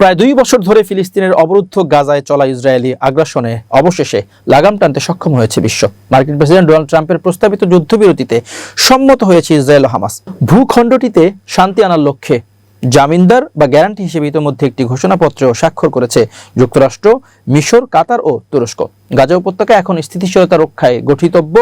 প্রায় দুই বছর ধরে ফিলিস্তিনের অবরুদ্ধ গাজায় চলা ইসরায়েলি আগ্রাসনে অবশেষে লাগাম টানতে সক্ষম হয়েছে বিশ্ব। মার্কিন প্রেসিডেন্ট ডোনাল্ড ট্রাম্পের প্রস্তাবিত যুদ্ধবিরতিতে সম্মত হয়েছে ইসরায়েল হামাস। ভূখণ্ডটিতে শান্তি আনার লক্ষ্যে জামিনদার বা গ্যারান্টি হিসেবে ইতিমধ্যে একটি ঘোষণাপত্র স্বাক্ষর করেছে যুক্তরাষ্ট্র, মিশর, কাতার ও তুরস্ক। গাজা উপত্যকা এখন স্থিতিশীলতা রক্ষায় গঠিতব্য।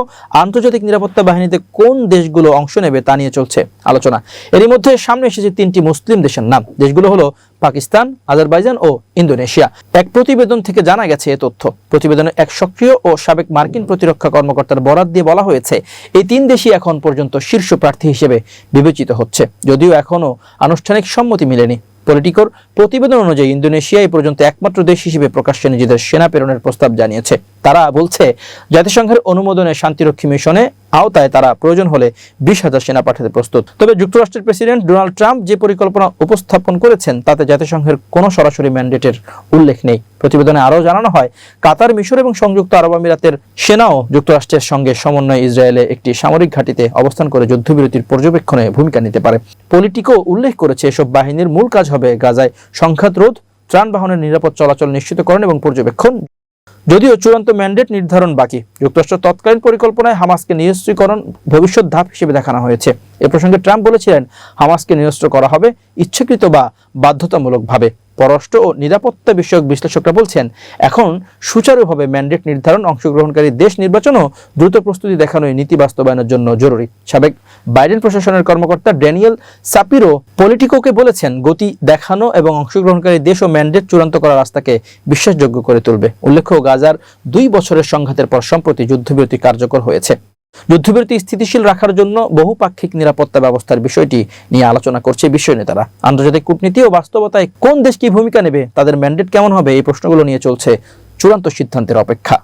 আন্তর্জাতিক নিরাপত্তা বাহিনীতে কোন দেশগুলো অংশ নেবে তা নিয়ে চলছে আলোচনা। এরই মধ্যে সামনে এসেছে তিনটি মুসলিম দেশের নাম। দেশগুলো হলো পাকিস্তান, আজারবাইজান ও ইন্দোনেশিয়া। এক প্রতিবেদন থেকে জানা গেছে এ তথ্য। প্রতিবেদনে এক সক্রিয় ও সাবেক মার্কিন প্রতিরক্ষা কর্মকর্তার বরাত দিয়ে বলা হয়েছে, এই তিন দেশই এখন পর্যন্ত শীর্ষ প্রার্থী হিসেবে বিবেচিত হচ্ছে। যদিও এখনও আনুষ্ঠানিক সম্মতি মিলেনি। পলিটিকোর প্রতিবেদন অনুযায়ী ইন্দোনেশিয়া এই পর্যন্ত একমাত্র দেশ হিসেবে প্রকাশ্যে নিজেদের সেনা প্রেরণের প্রস্তাব জানিয়েছে। তারা বলছে, জাতিসংঘের অনুমোদনে শান্তিরক্ষী মিশনে আওতায় তারা প্রয়োজন হলে বিশ হাজার সেনা পাঠাতে প্রস্তুত। তবে যুক্তরাষ্ট্রের প্রেসিডেন্ট ডোনাল্ড ট্রাম্প যে পরিকল্পনা উপস্থাপন করেছেন, তাতে জাতিসংঘের কোনো সরাসরি ম্যান্ডেটের উল্লেখ নেই। প্রতিবেদনে আরও জানানো হয়, কাতার, মিশর এবং সংযুক্ত আরব আমিরাতের সেনাও যুক্তরাষ্ট্রের সঙ্গে সমন্বয়ে ইসরায়েলে একটি সামরিক ঘাঁটিতে অবস্থান করে যুদ্ধবিরতির পর্যবেক্ষণে ভূমিকা নিতে পারে। পলিটিকো উল্লেখ করেছে, এসব বাহিনীর মূল কাজ হবে গাজায় সংঘাত রোধ, ত্রাণ বাহনের নিরাপদ চলাচল নিশ্চিতকরণ এবং পর্যবেক্ষণ। যদিও চূড়ান্ত ম্যান্ডেট নির্ধারণ বাকি, যুক্তরাষ্ট্র তৎকালীন পরিকল্পনায় হামাসকে নিরস্ত্রীকরণ ভবিষ্যৎ ধাপ হিসেবে দেখানো হয়েছে। এ প্রসঙ্গে ট্রাম্প বলেছিলেন, হামাসকে নিরস্ত্র করা হবে ইচ্ছাকৃত বা বাধ্যতামূলকভাবে। পররাষ্ট্র ও নিরাপত্তা বিষয়ক বিশ্লেষকরা বলছেন, এখন সুচারুভাবে ম্যান্ডেট নির্ধারণ, অংশগ্রহণকারী দেশ নির্বাচন ও দ্রুত প্রস্তুতি দেখানোই নীতি বাস্তবায়নের জন্য জরুরি। সাবেক বাইডেন প্রশাসনের কর্মকর্তা ড্যানিয়েল সাপিরো পলিটিকোকে বলেছেন, গতি দেখানো এবং অংশগ্রহণকারী দেশ ও ম্যান্ডেট চূড়ান্ত করার রাস্তাকে বিশ্বাসযোগ্য করে তুলবে। উল্লেখ্য, গাজার দুই বছরের সংঘাতের পর সম্প্রতি যুদ্ধবিরতি কার্যকর হয়েছে। যুদ্ধবিরতি স্থিতিশীল রাখার জন্য বহুপাক্ষিক নিরাপত্তা ব্যবস্থার বিষয়টি নিয়ে আলোচনা করছে বিশ্ব নেতারা। আন্তর্জাতিক কূটনীতি ও বাস্তবতায় কোন দেশ কি ভূমিকা নেবে, তাদের ম্যান্ডেট কেমন হবে, এই প্রশ্নগুলো নিয়ে চলছে চূড়ান্ত সিদ্ধান্তের অপেক্ষা।